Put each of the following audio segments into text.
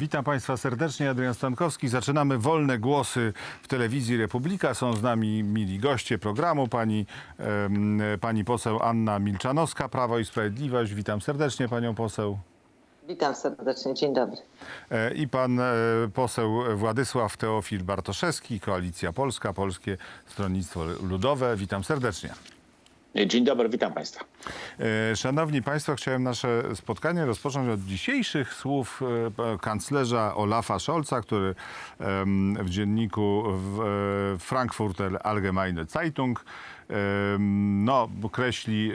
Witam Państwa serdecznie, Adrian Stankowski. Zaczynamy wolne głosy w telewizji Republika. Są z nami mili goście programu, pani, em, pani poseł Anna Milczanowska, Prawo i Sprawiedliwość. Witam serdecznie panią poseł. Witam serdecznie, dzień dobry. E, I pan e, poseł Władysław Teofil Bartoszewski, Koalicja Polska, Polskie Stronnictwo Ludowe. Witam serdecznie. Dzień dobry, witam Państwa. E, Szanowni Państwo, chciałem nasze spotkanie rozpocząć od dzisiejszych słów e, kanclerza Olafa Scholza, który w dzienniku e, Frankfurter Allgemeine Zeitung no, kreśli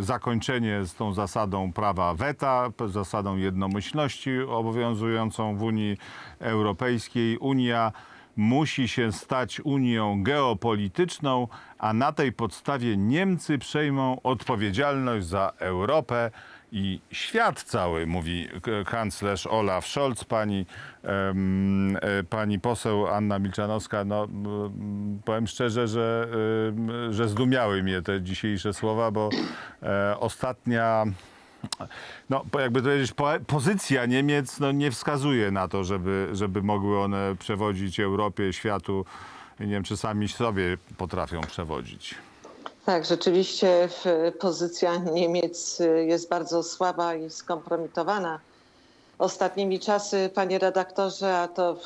zakończenie z tą zasadą prawa weta, zasadą jednomyślności obowiązującą w Unii Europejskiej. Unia musi się stać Unią geopolityczną, a na tej podstawie Niemcy przejmą odpowiedzialność za Europę i świat cały, mówi kanclerz Olaf Scholz. Pani, e, pani poseł Anna Milczanowska, no, powiem szczerze, że, że zdumiały mnie te dzisiejsze słowa, bo e, ostatnia no, jakby to powiedzieć, po- pozycja Niemiec no, nie wskazuje na to, żeby, żeby mogły one przewodzić Europie, światu. Nie wiem, czy sami sobie potrafią przewodzić. Tak, rzeczywiście pozycja Niemiec y, jest bardzo słaba i skompromitowana. Ostatnimi czasy, panie redaktorze, a to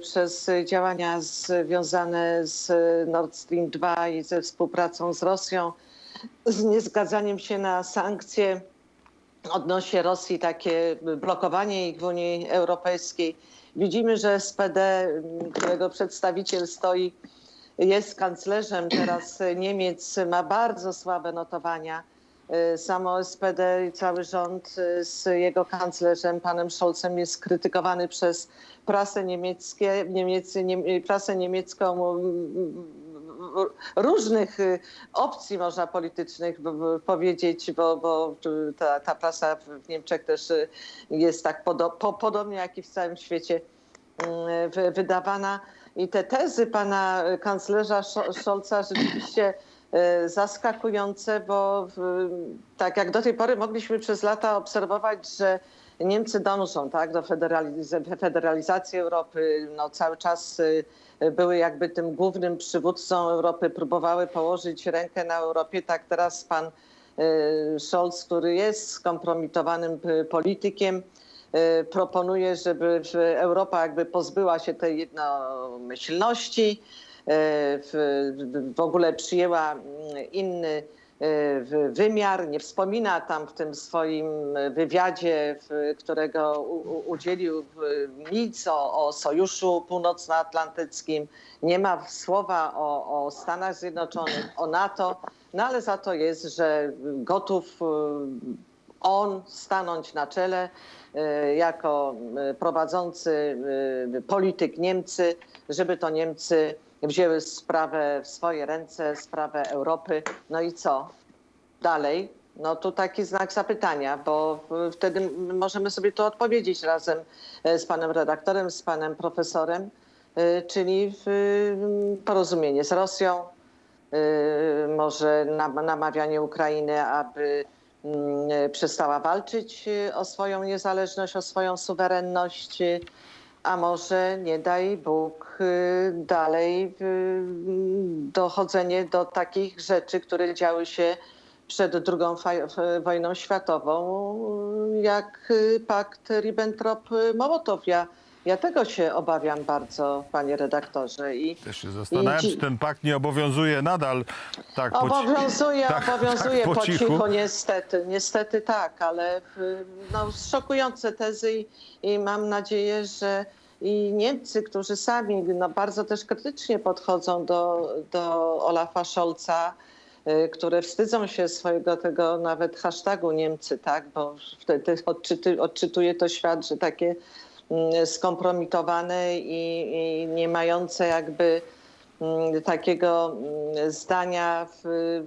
przez działania związane z Nord Stream 2 i ze współpracą z Rosją, z niezgadzaniem się na sankcje odnośnie Rosji, takie blokowanie ich w Unii Europejskiej. Widzimy, że SPD, którego przedstawiciel stoi, jest kanclerzem teraz Niemiec, ma bardzo słabe notowania. Y, Samo SPD i cały rząd y, z jego kanclerzem, panem Scholzem, jest krytykowany przez prasę, niemieckie, niemieckie, nie, prasę niemiecką mm, różnych y, opcji można politycznych powiedzieć, bo, bo y, ta, ta prasa w Niemczech też y, jest tak podo, po, podobnie jak i w całym świecie mm, wy- wydawana. I te tezy pana kanclerza Scho- Scholza rzeczywiście e, zaskakujące, bo tak jak do tej pory mogliśmy przez lata obserwować, że Niemcy dążą tak, do federaliz- federalizacji Europy, no, cały czas e, były jakby tym głównym przywódcą Europy, próbowały położyć rękę na Europie. Tak teraz pan e, Scholz, który jest skompromitowanym politykiem, proponuje, żeby Europa jakby pozbyła się tej jednomyślności, e, w, ogóle przyjęła inny w- wymiar. Nie wspomina tam w tym swoim wywiadzie, którego udzielił nic o, o Sojuszu Północnoatlantyckim. Nie ma słowa o, o Stanach Zjednoczonych, o NATO, no ale za to jest, że gotów on stanąć na czele e, jako e, prowadzący e, polityk Niemcy, żeby to Niemcy wzięły sprawę w swoje ręce, sprawę Europy. No i co dalej? No tu taki znak zapytania, bo wtedy możemy sobie to odpowiedzieć razem z panem redaktorem, z panem profesorem, czyli w, m, porozumienie z Rosją, może nam- namawianie Ukrainy, aby mm, przestała walczyć y, o swoją niezależność, o swoją suwerenność, y, a może nie daj Bóg dalej mm, dochodzenie do takich rzeczy, które działy się przed II wojną światową, jak pakt Ribbentrop-Mołotow. Ja, ja tego się obawiam bardzo, panie redaktorze. I Też się zastanawiam, I czy ten pakt nie obowiązuje nadal tak po, ci- Obowiązuje, tak- obowiązuje tak po cichu. niestety. Niestety tak, ale y, no, szokujące tezy i, i mam nadzieję, że i Niemcy, którzy sami no, bardzo też krytycznie podchodzą do, do Olafa Scholza, y, które wstydzą się swojego tego nawet hashtagu Niemcy, tak, bo wtedy odczyty, odczytuje to świat, że takie skompromitowane i, i nie mające jakby mm, takiego mm, zdania w,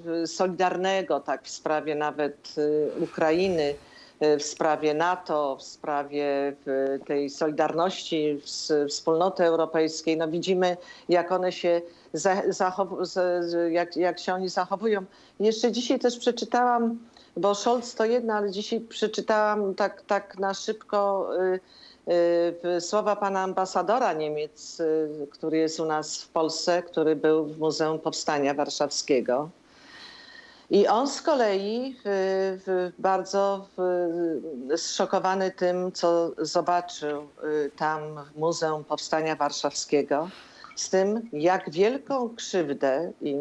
w solidarnego tak w sprawie nawet y, Ukrainy w sprawie NATO, w sprawie tej solidarności wspólnoty europejskiej. No widzimy, jak one się jak, jak się oni zachowują. Jeszcze dzisiaj też przeczytałam, bo Scholz to jedno, ale dzisiaj przeczytałam tak, tak na szybko y, y, słowa pana ambasadora Niemiec, y, który jest u nas w Polsce, który był w Muzeum Powstania Warszawskiego. I on z kolei y, y, bardzo y, zszokowany tym, co zobaczył y, tam w Muzeum Powstania Warszawskiego, z tym, jak wielką krzywdę, i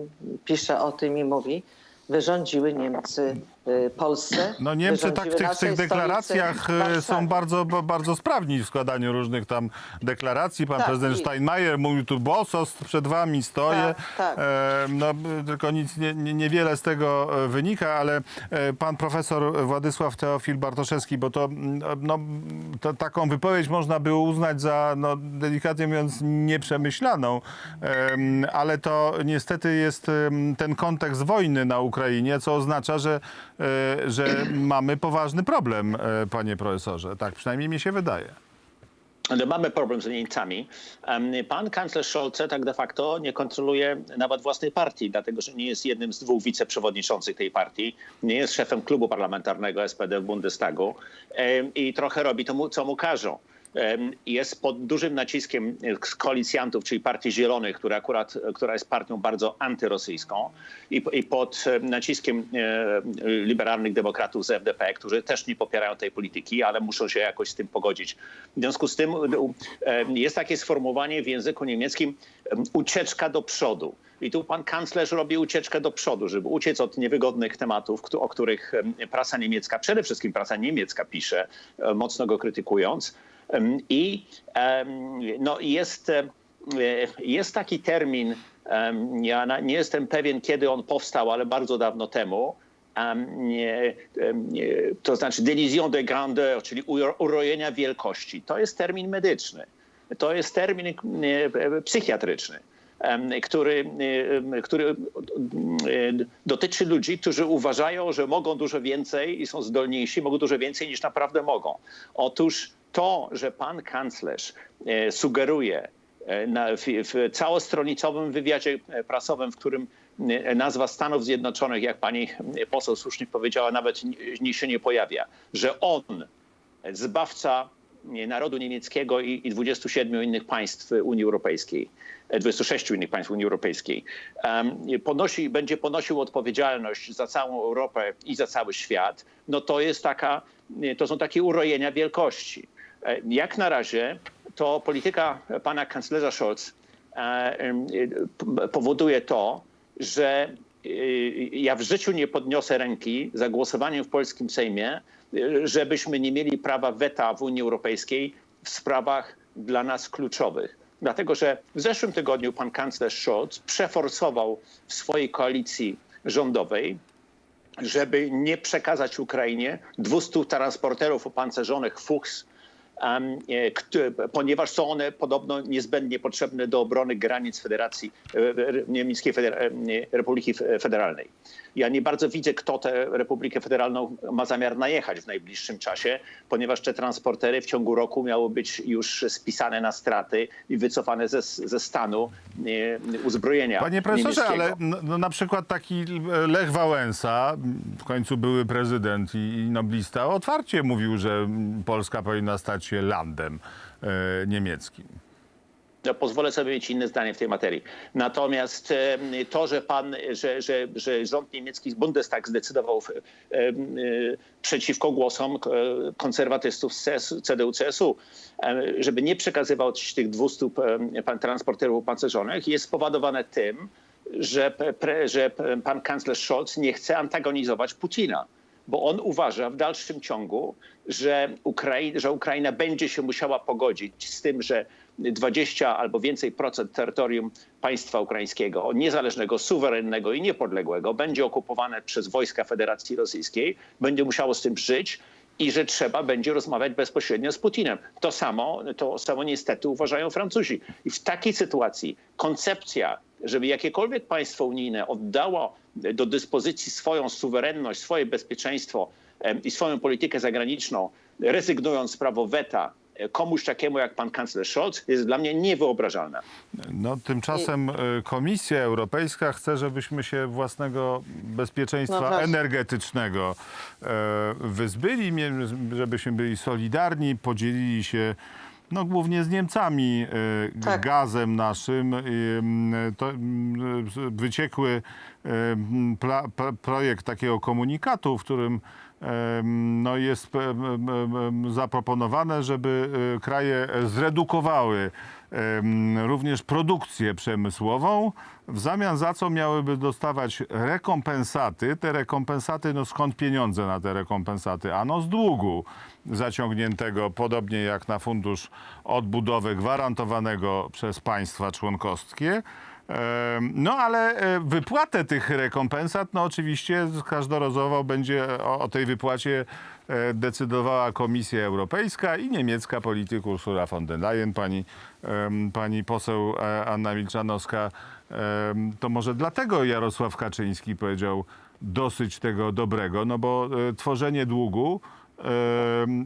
pisze o tym i mówi, wyrządziły Niemcy y, Polsce. No Niemcy tak w tych, w tych deklaracjach e, są bardzo, ba- bardzo sprawni w składaniu różnych tam deklaracji. Pan Tak, prezydent i- Steinmeier mówił tu bosos, przed wami stoję. Tak, tak. E, no, tylko nic, nie, nie, niewiele z tego e, wynika, ale e, pan profesor Władysław Teofil Bartoszewski, bo to, no, to taką wypowiedź można by uznać za, no, delikatnie mówiąc, nieprzemyślaną, Em, ale to niestety jest ten kontekst wojny na Ukrainie, co oznacza, że, że mamy poważny problem, e, panie profesorze. Tak przynajmniej mi się wydaje. No, mamy problem z Niemcami. Em, Pan kanclerz Scholze tak de facto nie kontroluje nawet własnej partii, dlatego że nie jest jednym z dwóch wiceprzewodniczących tej partii, nie jest szefem klubu parlamentarnego SPD w Bundestagu i trochę robi to, co mu każą. Jest pod dużym naciskiem e, koalicjantów, czyli Partii Zielonych, która akurat, która jest partią bardzo antyrosyjską i, i pod e, naciskiem e, liberalnych demokratów z FDP, którzy też nie popierają tej polityki, ale muszą się jakoś z tym pogodzić. W związku z tym e, jest takie sformułowanie w języku niemieckim em, ucieczka do przodu. I tu pan kanclerz robi ucieczkę do przodu, żeby uciec od niewygodnych tematów, o których prasa niemiecka, przede wszystkim prasa niemiecka pisze, e, mocno go krytykując. I no, jest, jest taki termin, ja nie jestem pewien, kiedy on powstał, ale bardzo dawno temu. to znaczy délision de grandeur, czyli uro- urojenia wielkości. To jest termin medyczny. To jest termin psychiatryczny który, który dotyczy ludzi, którzy uważają, że mogą dużo więcej i są zdolniejsi, mogą dużo więcej niż naprawdę mogą. Otóż to, że pan kanclerz e, sugeruje e, w, całostronicowym wywiadzie e, prasowym, w którym nazwa Stanów Zjednoczonych, jak pani poseł słusznie powiedziała, nawet ni- ni się nie pojawia, że on, zbawca nie, narodu niemieckiego i, i 27 innych państw Unii Europejskiej, e, 26 innych państw Unii Europejskiej, ponosi, będzie ponosił odpowiedzialność za całą Europę i za cały świat, no to jest taka, nie, to są takie urojenia wielkości. E, Jak na razie to polityka pana kanclerza Scholz e, e, powoduje to, że ja w życiu nie podniosę ręki za głosowaniem w polskim Sejmie, żebyśmy nie mieli prawa weta w Unii Europejskiej w sprawach dla nas kluczowych. Dlatego, że w zeszłym tygodniu pan kanclerz Scholz przeforsował w swojej koalicji rządowej żeby nie przekazać Ukrainie 200 transporterów opancerzonych Fuchs, ponieważ są one podobno niezbędnie potrzebne do obrony granic Federacji e, e, Niemieckiej Feder- e, Republiki Federalnej. Ja nie bardzo widzę, kto tę Republikę Federalną ma zamiar najechać w najbliższym czasie, ponieważ te transportery w ciągu roku miały być już spisane na straty i wycofane ze, ze stanu e, uzbrojenia Panie profesorze, ale no, na przykład taki Lech Wałęsa, w końcu były prezydent i, i noblista, otwarcie mówił, że Polska powinna stać się landem e, niemieckim. Pozwolę sobie mieć inne zdanie w tej materii. Natomiast em, to, że pan, że, że, że rząd niemiecki, Bundestag zdecydował em, e, przeciwko głosom e, konserwatystów z CS, CDU-CSU, żeby nie przekazywał tych 200 em, pan- transporterów opancerzonych, jest spowodowane tym, że, pre, że pan kanclerz Scholz nie chce antagonizować Putina bo on uważa w dalszym ciągu, że, Ukrai- że Ukraina będzie się musiała pogodzić z tym, że 20 albo więcej procent terytorium państwa ukraińskiego, niezależnego, suwerennego i niepodległego, będzie okupowane przez wojska Federacji Rosyjskiej, będzie musiało z tym żyć i że trzeba będzie rozmawiać bezpośrednio z Putinem. To samo, to samo niestety uważają Francuzi. I w takiej sytuacji koncepcja, żeby jakiekolwiek państwo unijne oddało do dyspozycji swoją suwerenność, swoje bezpieczeństwo i swoją politykę zagraniczną, rezygnując z prawa weta e, komuś takiemu jak pan kanclerz Scholz, jest dla mnie niewyobrażalna. No, tymczasem y, Komisja Europejska chce, żebyśmy się własnego bezpieczeństwa No właśnie. energetycznego e, wyzbyli, żebyśmy byli solidarni, podzielili się no, głównie z Niemcami e, Tak. gazem naszym. Mm, to mm, wyciekły mm, pla, pla, projekt takiego komunikatu, w którym em, no, jest zaproponowane, żeby e, kraje zredukowały również produkcję przemysłową, w zamian za co miałyby dostawać rekompensaty. Te rekompensaty, no skąd pieniądze na te rekompensaty? Ano z długu zaciągniętego, podobnie jak na fundusz odbudowy gwarantowanego przez państwa członkowskie. No ale e, wypłatę tych rekompensat, no oczywiście każdorazowo będzie o, o tej wypłacie e, decydowała Komisja Europejska i niemiecka polityk Ursula von der Leyen, pani, pani poseł e, Anna Milczanowska. To może dlatego Jarosław Kaczyński powiedział dosyć tego dobrego, no bo tworzenie długu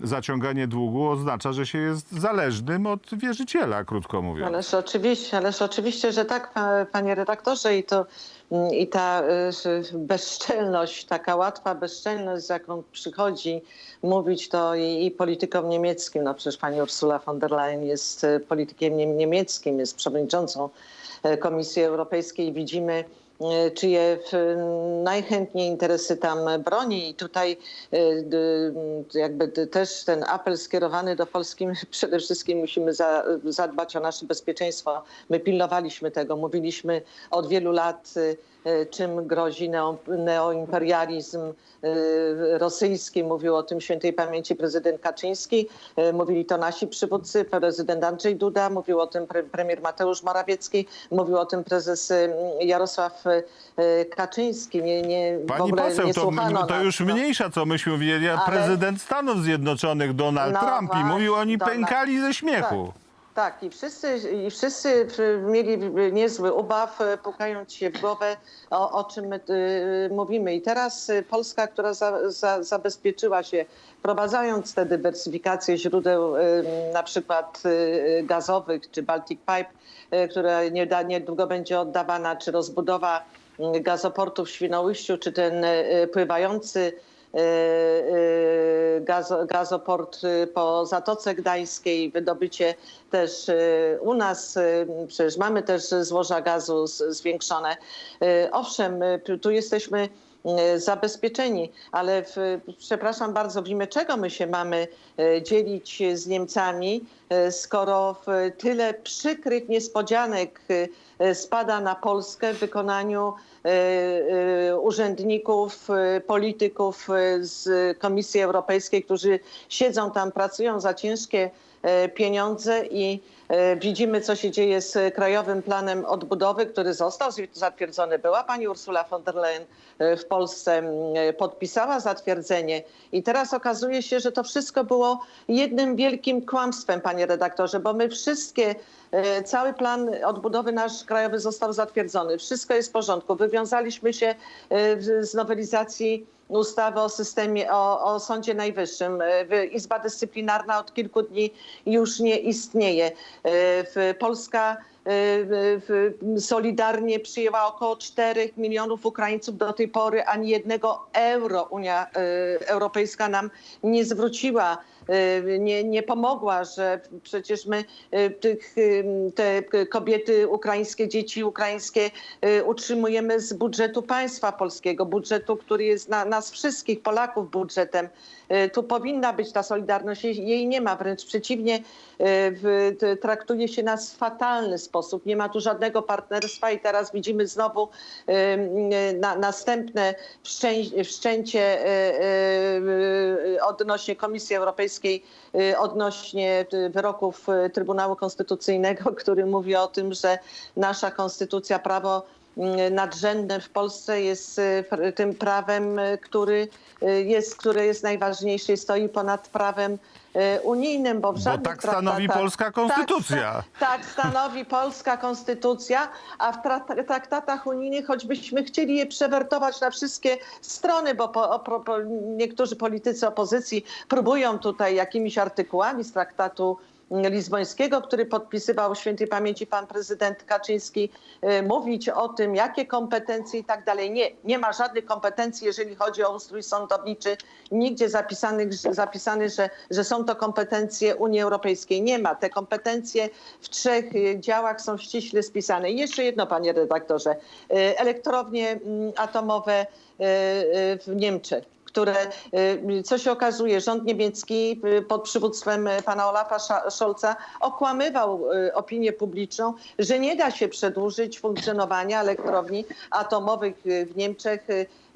zaciąganie długu oznacza, że się jest zależnym od wierzyciela, krótko mówiąc. Ależ oczywiście, ależ oczywiście, że tak, pa- panie redaktorze, i to mm, i ta y, że bezczelność, taka łatwa bezczelność, z jaką przychodzi mówić to i, i politykom niemieckim. No przecież pani Ursula von der Leyen jest y, politykiem nie- niemieckim, jest przewodniczącą y, Komisji Europejskiej. Widzimy, y, czyje w- najchętniej interesy tam broni. I tutaj d- jakby też ten apel skierowany do Polski, przede wszystkim musimy za, zadbać o nasze bezpieczeństwo. My pilnowaliśmy tego, mówiliśmy od wielu lat, czym grozi neo, neoimperializm y, rosyjski. Mówił o tym świętej pamięci prezydent Kaczyński, y, mówili to nasi przywódcy, prezydent Andrzej Duda, mówił o tym pre, premier Mateusz Morawiecki, mówił o tym prezes Jarosław Kaczyński. Nie, nie, Pani poseł, to, to już no. mniejsza, co myśmy a Ale- prezydent Stanów Zjednoczonych Donald No Trump i mówił, oni Donald- pękali ze śmiechu. Tak, i wszyscy, i wszyscy mieli niezły ubaw, pukając się w głowę, o, o czym my y, mówimy. I teraz y, Polska, która za, za, zabezpieczyła się, wprowadzając tę dywersyfikację źródeł y, na przykład y, gazowych, czy Baltic Pipe, y, która niedługo będzie oddawana, czy rozbudowa y, gazoportu w Świnoujściu, czy ten y, pływający y, y, gazo, gazoport y, po Zatoce Gdańskiej, wydobycie też u nas, przecież mamy też złoża gazu zwiększone. Owszem, tu jesteśmy zabezpieczeni, ale w, przepraszam bardzo, w imię czego my się mamy y, dzielić z Niemcami, y, skoro tyle przykrych niespodzianek y, y, spada na Polskę w wykonaniu y, y, urzędników, y, polityków y, z Komisji Europejskiej, którzy siedzą tam, pracują za ciężkie pieniądze i e, widzimy, co się dzieje z Krajowym Planem Odbudowy, który został zatwierdzony. Była pani Ursula von der Leyen e, w Polsce, e, podpisała zatwierdzenie i teraz okazuje się, że to wszystko było jednym wielkim kłamstwem, panie redaktorze, bo my wszystkie E, Cały plan odbudowy nasz krajowy został zatwierdzony. Wszystko jest w porządku. Wywiązaliśmy się e, z nowelizacji ustawy o systemie, o, o Sądzie Najwyższym. E, Izba Dyscyplinarna od kilku dni już nie istnieje. E, Polska e, solidarnie przyjęła około 4 milionów Ukraińców. Do tej pory ani jednego euro Unia Europejska nam nie zwróciła nie, nie pomogła, że przecież my y, tych, y, te kobiety ukraińskie, dzieci ukraińskie y, utrzymujemy z budżetu państwa polskiego, budżetu, który jest na nas wszystkich, Polaków budżetem. Y, Tu powinna być ta solidarność, jej- nie ma, wręcz przeciwnie, y, traktuje się nas w fatalny sposób. Nie ma tu żadnego partnerstwa i teraz widzimy znowu y, y, na, następne wszczę- wszczęcie y, y, y, odnośnie Komisji Europejskiej, y, odnośnie y, wyroków y, Trybunału Konstytucyjnego, który mówi o tym, że nasza konstytucja, prawo nadrzędne w Polsce jest y, tym prawem, y, który y, jest, które jest najważniejsze i stoi ponad prawem unijnym, bo w Bo tak stanowi traktatach- polska konstytucja. Tak, tak stanowi polska konstytucja, a w tra- traktatach unijnych, choćbyśmy chcieli je przewertować na wszystkie strony, bo po, po, po, niektórzy politycy opozycji próbują tutaj jakimiś artykułami z traktatu lizbońskiego, który podpisywał świętej pamięci pan prezydent Kaczyński, y, mówić o tym, jakie kompetencje i tak dalej. Nie, nie ma żadnych kompetencji, jeżeli chodzi o ustrój sądowniczy. Nigdzie zapisanych, zapisane, że, że są to kompetencje Unii Europejskiej. Nie ma. Te kompetencje w trzech y, działach są ściśle spisane. I jeszcze jedno, panie redaktorze. Y, Elektrownie mm, atomowe w Niemczech które, y, co się okazuje, rząd niemiecki y, pod przywództwem y, pana Olafa Scholza okłamywał opinię publiczną, że nie da się przedłużyć funkcjonowania elektrowni atomowych w Niemczech.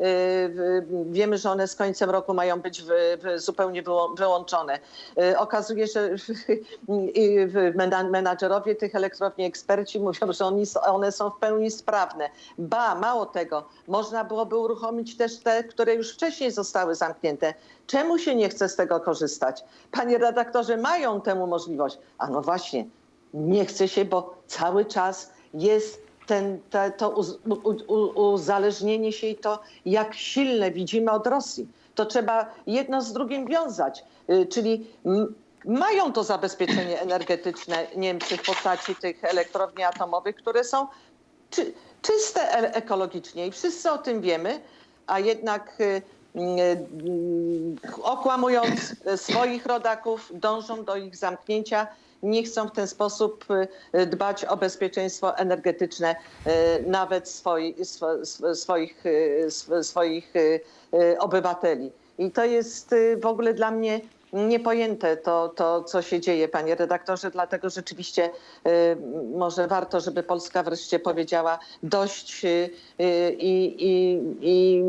Y, Wiemy, że one z końcem roku mają być zupełnie wyłączone. Y, Okazuje się, że menadżerowie tych elektrowni, eksperci mówią, że one są w pełni sprawne. Ba, mało tego, można byłoby uruchomić też te, które już wcześniej zostały zamknięte. Czemu się nie chce z tego korzystać? Panie redaktorze, mają temu możliwość. A no właśnie, nie chce się, bo cały czas jest ten, te, to uz, u, u, uzależnienie się i to, jak silne widzimy od Rosji. To trzeba jedno z drugim wiązać. Y, Czyli mają to zabezpieczenie energetyczne Niemcy w postaci tych elektrowni atomowych, które są czy, czyste e- ekologicznie i wszyscy o tym wiemy, a jednak y, y, okłamując swoich rodaków, dążą do ich zamknięcia. Nie chcą w ten sposób y, dbać o bezpieczeństwo energetyczne y, nawet swoi, swo, swo- swoich, y, sw- swoich y, y, obywateli. I to jest y, w ogóle dla mnie niepojęte to, to, co się dzieje, panie redaktorze, dlatego rzeczywiście y, może warto, żeby Polska wreszcie powiedziała dość y, y, i, i, i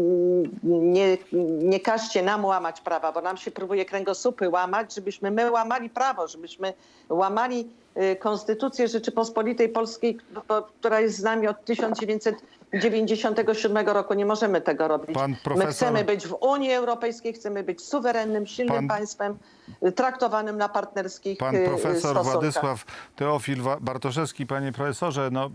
nie, nie każcie nam łamać prawa, bo nam się próbuje kręgosłupy łamać, żebyśmy my łamali prawo, żebyśmy łamali Konstytucję Rzeczypospolitej Polskiej, która jest z nami od 1997 roku. Nie możemy tego robić. Pan My profesor- chcemy być w Unii Europejskiej, chcemy być suwerennym, silnym Pan- państwem, y, traktowanym na partnerskich Pan y, profesor stosunkach. Władysław Teofil Bartoszewski, panie profesorze, no,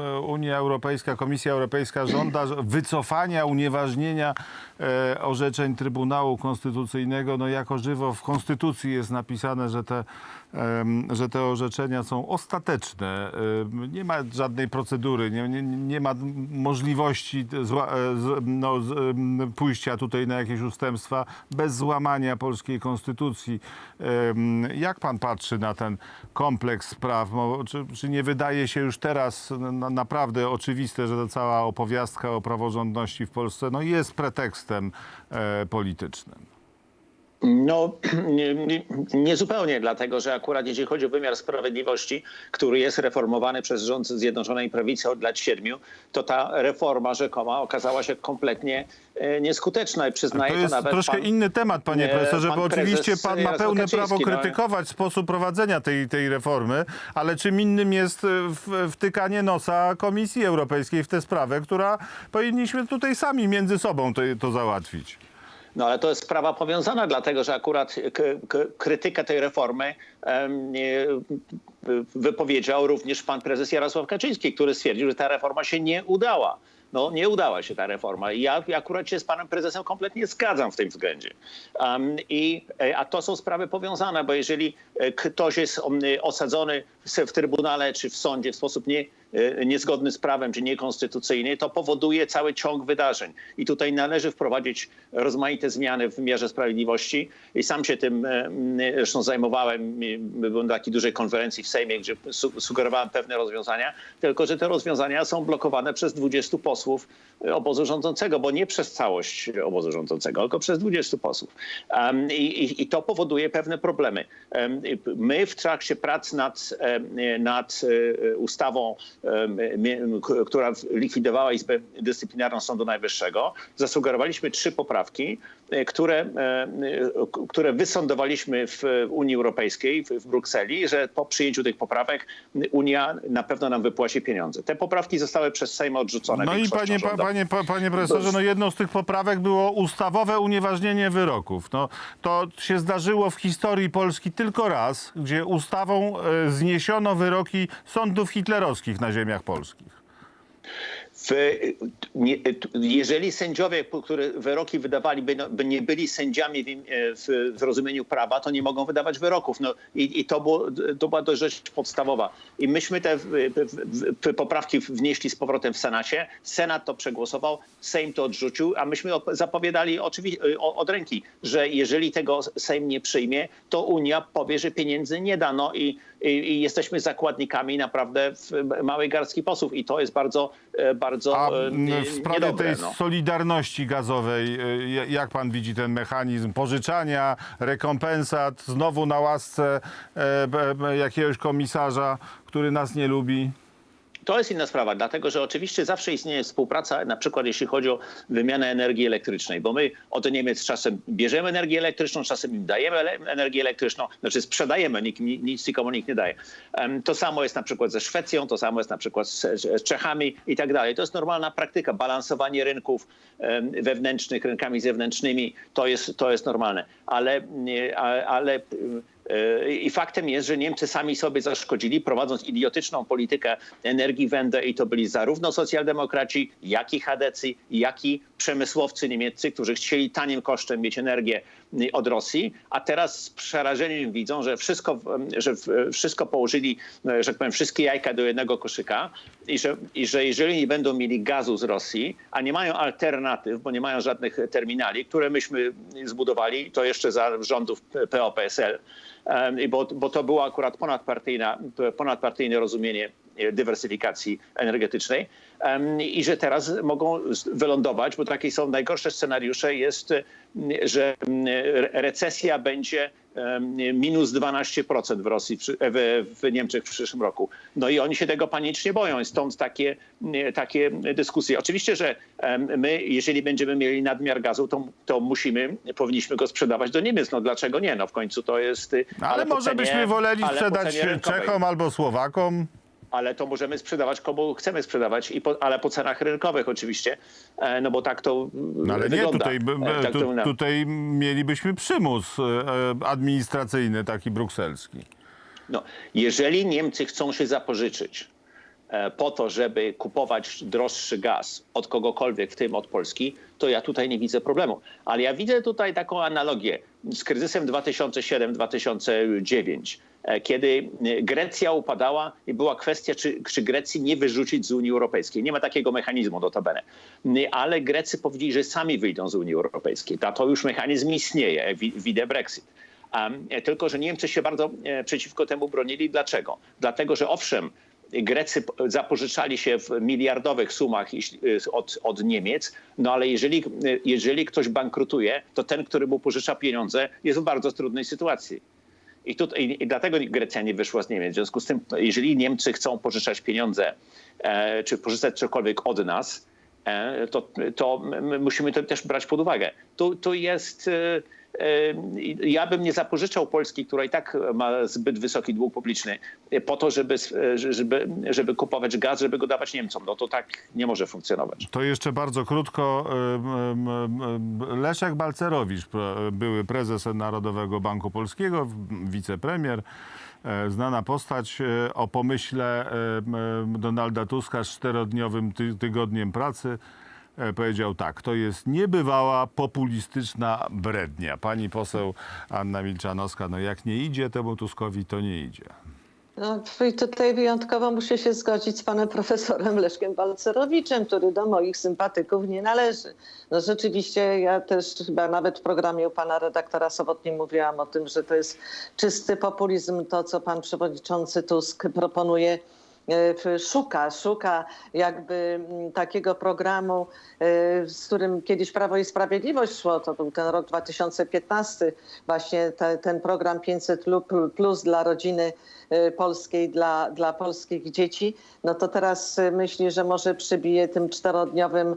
e, e, Unia Europejska, Komisja Europejska żąda wycofania, unieważnienia e, orzeczeń Trybunału Konstytucyjnego. No, jako żywo w Konstytucji jest napisane, że te, że te orzeczenia są ostateczne. Nie ma żadnej procedury, nie, nie, nie ma możliwości zła, e, no, pójścia tutaj na jakieś ustępstwa bez złamania polskiej konstytucji. Jak pan patrzy na ten kompleks spraw? Czy, czy nie wydaje się już teraz na, naprawdę oczywiste, że ta cała opowiastka o praworządności w Polsce no, jest pretekstem e, politycznym? No, nie, nie, nie zupełnie, dlatego że akurat jeśli chodzi o wymiar sprawiedliwości, który jest reformowany przez rząd Zjednoczonej Prawicy od lat siedmiu, to ta reforma rzekoma okazała się kompletnie e, nieskuteczna i przyznaje To to, jest nawet troszkę pan, inny temat, panie e, profesorze, bo oczywiście pan ma pełne prawo no. krytykować sposób prowadzenia tej, tej reformy, ale czym innym jest e, wtykanie nosa Komisji Europejskiej w tę sprawę, która powinniśmy tutaj sami między sobą to, to załatwić. No ale to jest sprawa powiązana, dlatego że akurat krytykę tej reformy wypowiedział również pan prezes Jarosław Kaczyński, który stwierdził, że ta reforma się nie udała. No nie udała się ta reforma. Ja akurat się z panem prezesem kompletnie zgadzam w tym względzie. Um, i, e, a to są sprawy powiązane, bo jeżeli e, ktoś jest osadzony w, trybunale czy w sądzie w sposób nie, niezgodny z prawem czy niekonstytucyjny, to powoduje cały ciąg wydarzeń. I tutaj należy wprowadzić rozmaite zmiany w wymiarze sprawiedliwości. I sam się tym e, m, zresztą zajmowałem. Byłem na takiej dużej konferencji w Sejmie, gdzie su- sugerowałem pewne rozwiązania, tylko że te rozwiązania są blokowane przez 20 posłów obozu rządzącego, bo nie przez całość obozu rządzącego, tylko przez 20 posłów. I, i, I to powoduje pewne problemy. My w trakcie prac nad, em, nad e, ustawą która likwidowała Izbę Dyscyplinarną Sądu Najwyższego, zasugerowaliśmy trzy poprawki, e, które, e, e, które wysądowaliśmy w Unii Europejskiej, w, Brukseli, że po przyjęciu tych poprawek Unia na pewno nam wypłaci pieniądze. Te poprawki zostały przez Sejm odrzucone. No i panie, pa, panie, pa, panie profesorze, no jedną z tych poprawek było ustawowe unieważnienie wyroków. No, to się zdarzyło w historii Polski tylko raz, gdzie ustawą zniesiono wyroki sądów hitlerowskich na ziemiach polskich. W, nie, jeżeli sędziowie, którzy wyroki wydawali, by, no, by nie byli sędziami w, im- w, w rozumieniu prawa, to nie mogą wydawać wyroków. No, i, I to, było, to była to rzecz podstawowa. I myśmy te w, poprawki wnieśli z powrotem w Senacie. Senat to przegłosował, Sejm to odrzucił, a myśmy zapowiadali oczywiście od ręki, że jeżeli tego Sejm nie przyjmie, to Unia powie, że pieniędzy nie da. No i, i, i jesteśmy zakładnikami naprawdę w małej garstki posłów. I to jest bardzo, e, bardzo A e, w sprawie niedobre. tej no. solidarności gazowej, e, ja- jak pan widzi ten mechanizm pożyczania, rekompensat, znowu na łasce jakiegoś komisarza, który nas nie lubi? To jest inna sprawa, dlatego że oczywiście zawsze istnieje współpraca, na przykład jeśli chodzi o wymianę energii elektrycznej, bo my od Niemiec czasem bierzemy energię elektryczną, czasem im dajemy energię elektryczną, znaczy sprzedajemy, nikt, ni- nic nikomu nikt nie daje. To samo jest na przykład ze Szwecją, to samo jest na przykład z, Czechami i tak dalej. To jest normalna praktyka, balansowanie rynków wewnętrznych, rynkami zewnętrznymi, to jest, to jest normalne. Ale, ale i faktem jest, że Niemcy sami sobie zaszkodzili, prowadząc idiotyczną politykę energii Wende i to byli zarówno socjaldemokraci, jak i chadecy, jak i przemysłowcy niemieccy, którzy chcieli tanim kosztem mieć energię y, od Rosji, a teraz z przerażeniem widzą, że wszystko, że wszystko położyli, e, że tak powiem, wszystkie jajka do jednego koszyka i że, i że jeżeli nie będą mieli gazu z Rosji, a nie mają alternatyw, bo nie mają żadnych terminali, które myśmy zbudowali, to jeszcze za rządów PO-PSL, bo, bo to było akurat ponadpartyjna, ponadpartyjne rozumienie e, dywersyfikacji energetycznej. I że teraz mogą wylądować, bo takie są najgorsze scenariusze, jest, że re- recesja będzie minus 12% w Rosji, w, Niemczech w przyszłym roku. No i oni się tego panicznie boją stąd takie, takie dyskusje. Oczywiście, że my, jeżeli będziemy mieli nadmiar gazu, to, to musimy, powinniśmy go sprzedawać do Niemiec. No dlaczego nie? No w końcu to jest... Ale, po może cenie- byśmy woleli ale sprzedać. Czechom albo Słowakom. Ale to możemy sprzedawać komu chcemy sprzedawać, i po, ale po cenach rynkowych oczywiście, e, no bo tak to No ale nie, wygląda. tutaj, b- b- E, tak to tu, wygląda. tutaj mielibyśmy przymus e, administracyjny, taki brukselski. No, jeżeli Niemcy chcą się zapożyczyć po to, żeby kupować droższy gaz od kogokolwiek, w tym od Polski, to ja tutaj nie widzę problemu. Ale ja widzę tutaj taką analogię z kryzysem 2007-2009, e, kiedy e, Grecja upadała i była kwestia, czy, czy Grecji nie wyrzucić z Unii Europejskiej. Nie ma takiego mechanizmu notabene. Nie, Ale Grecy powiedzieli, że sami wyjdą z Unii Europejskiej. Ta- To już mechanizm istnieje, wi- widzę Brexit. E, tylko, że Niemcy się bardzo e, przeciwko temu bronili. Dlaczego? Dlatego, że owszem, Grecy zapożyczali się w miliardowych sumach e, od, od Niemiec, no ale jeżeli, e, jeżeli ktoś bankrutuje, to ten, który mu pożycza pieniądze, jest w bardzo trudnej sytuacji. I, tutaj, I dlatego Grecja nie wyszła z Niemiec. W związku z tym, jeżeli Niemcy chcą pożyczać pieniądze, e, czy pożyczać cokolwiek od nas, e, to, to my musimy to też brać pod uwagę. Tu, tu jest. E, e, Ja bym nie zapożyczał Polski, która i tak ma zbyt wysoki dług publiczny, e, po to, żeby, e, żeby, żeby kupować gaz, żeby go dawać Niemcom. No to tak nie może funkcjonować. To jeszcze bardzo krótko. Leszek Balcerowicz, były prezes Narodowego Banku Polskiego, wicepremier, e, znana postać e, o pomyśle em, Donalda Tuska z czterodniowym ty- tygodniem pracy. E, Powiedział tak, to jest niebywała populistyczna brednia. Pani poseł Anna Milczanowska, no jak nie idzie temu Tuskowi, to nie idzie. No, tutaj wyjątkowo muszę się zgodzić z panem profesorem Leszkiem Balcerowiczem, który do moich sympatyków nie należy. No rzeczywiście ja też chyba nawet w programie u pana redaktora Sobotni mówiłam o tym, że to jest czysty populizm, to co pan przewodniczący Tusk proponuje. Szuka, szuka jakby mm, takiego programu, e, z którym kiedyś Prawo i Sprawiedliwość szło, to był ten rok 2015, właśnie te, ten program 500 lub plus dla rodziny e, polskiej, dla, dla polskich dzieci, no to teraz e, myśli, że może przybije tym czterodniowym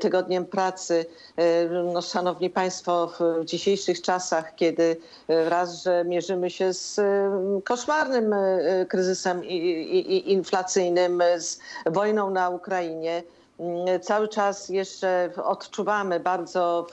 tygodniem pracy. E, No, szanowni Państwo, w dzisiejszych czasach, kiedy e, raz, że mierzymy się z e, koszmarnym e, kryzysem inflacyjnym, e, z wojną na Ukrainie, mm, Cały czas jeszcze odczuwamy bardzo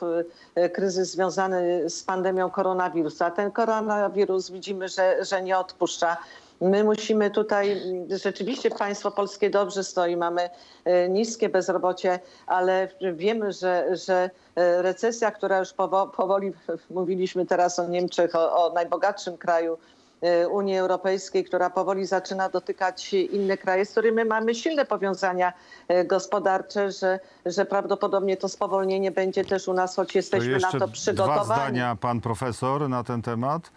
e, kryzys związany z pandemią koronawirusa. Ten koronawirus widzimy, że, że nie odpuszcza. My musimy tutaj, rzeczywiście państwo polskie dobrze stoi, mamy e, niskie bezrobocie, ale wiemy, że, że e, recesja, która już powo- powoli, mówiliśmy teraz o Niemczech, o, o najbogatszym kraju e, Unii Europejskiej, która powoli zaczyna dotykać inne kraje, z którymi mamy silne powiązania gospodarcze, że, że prawdopodobnie to spowolnienie będzie też u nas, choć To jesteśmy na jeszcze to dwa przygotowani. zdania pan profesor na ten temat.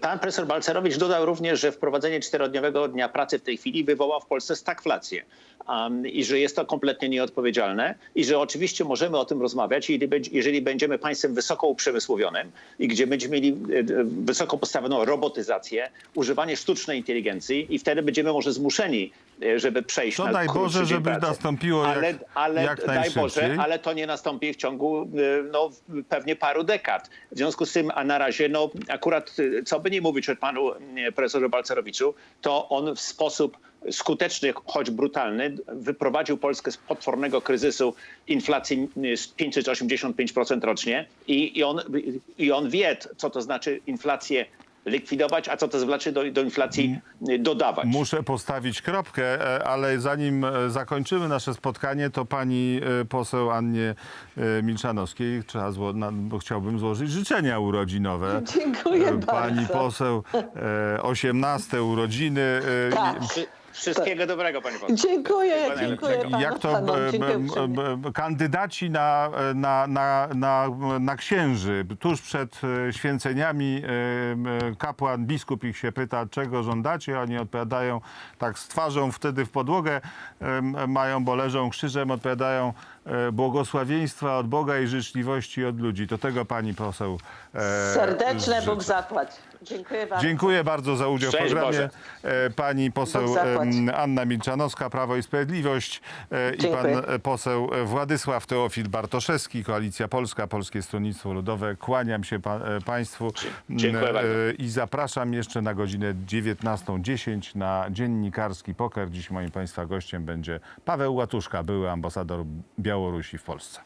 Pan profesor Balcerowicz dodał również, że wprowadzenie czterodniowego dnia pracy w tej chwili wywoła w Polsce stagflację um, i że jest to kompletnie nieodpowiedzialne i że oczywiście możemy o tym rozmawiać, jeżeli, będzie- jeżeli będziemy państwem wysoko uprzemysłowionym i gdzie będziemy mieli e, e, wysoko postawioną robotyzację, używanie sztucznej inteligencji i wtedy będziemy może zmuszeni, e, żeby przejść To na daj Boże, żeby pracy. nastąpiło jak- ale, ale jak daj Boże, ale to nie nastąpi w ciągu y, no, pewnie paru dekad. W związku z tym, a na razie, no akurat co by nie mówić o panu profesorze Balcerowiczu, to on w sposób skuteczny, choć brutalny, wyprowadził Polskę z potwornego kryzysu inflacji y, z 585% rocznie i, i, on, i on wie, co to znaczy inflację likwidować, a co to znaczy do, do inflacji dodawać. Muszę postawić kropkę, e, ale zanim e, zakończymy nasze spotkanie, to pani e, poseł Annie Milczanowskiej trzeba zło, na, bo chciałbym złożyć życzenia urodzinowe. Dziękuję Pani bardzo. poseł, e, 18 urodziny. Tak. Wszystkiego dobrego, panie poseł. Dziękuję, Wszystkiego dziękuję panu, Jak to panom, dziękuję e, uprzejmie. e, kandydaci na, na, na, na, na księży, tuż przed e, święceniami e, e, kapłan, biskup ich się pyta, czego żądacie, oni odpowiadają tak z twarzą wtedy w podłogę, mają, bo leżą krzyżem, odpowiadają e, błogosławieństwa od Boga i życzliwości od ludzi. Do tego pani poseł e, Serdeczne życzę. Bóg zapłać. Dziękuję bardzo. Dziękuję bardzo za udział w programie. Boże. E, Pani poseł Bóg zapłać. em, Anna Milczanowska, Prawo i Sprawiedliwość e, i pan Dziękuję. e, poseł Władysław Teofil Bartoszewski, Koalicja Polska, Polskie Stronnictwo Ludowe. Kłaniam się pa, e, Państwu Dziękuję m, bardzo. e, i zapraszam jeszcze na godzinę 19.10 na dziennikarski poker. Dziś moim Państwa gościem będzie Paweł Łatuszka, były ambasador Białorusi w Polsce.